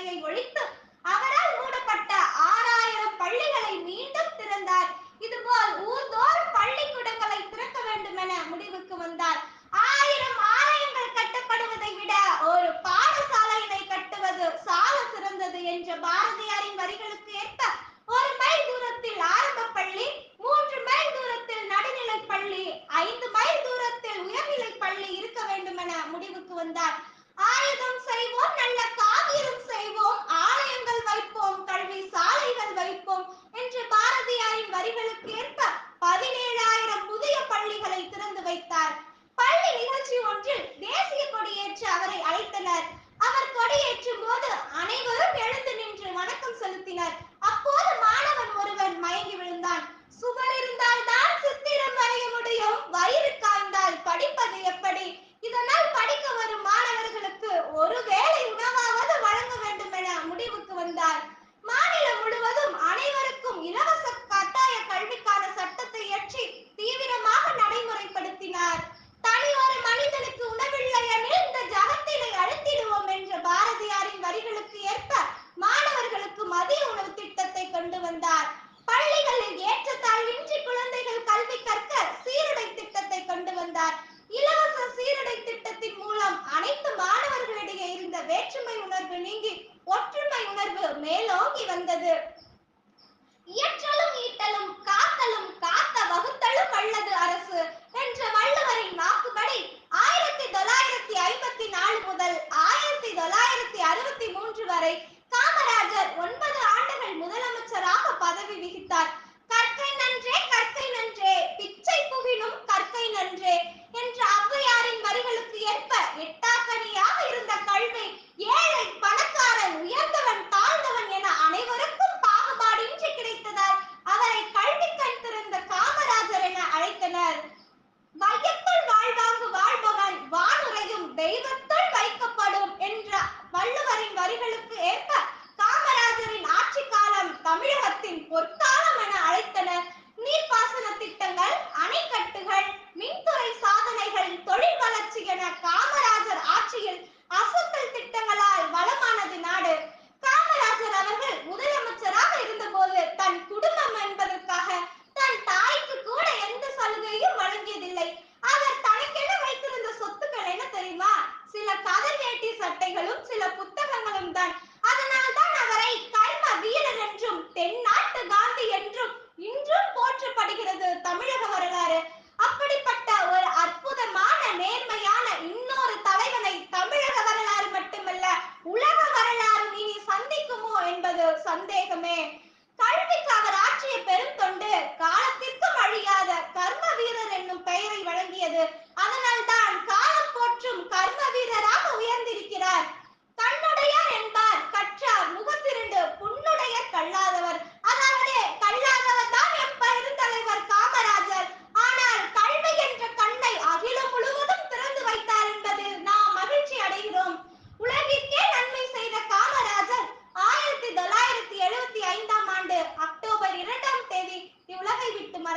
தடையை ஒழித்து நிகழ்ச்சி ஒன்றில் தேசிய கொடியேற்று அவரை Amen.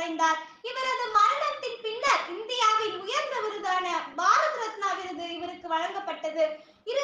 அடைந்தார் இவரது மரணத்தின் பின்னர் இந்தியாவின் உயர்ந்த விருதான பாரத ரத்னா விருது இவருக்கு வழங்கப்பட்டது. இரு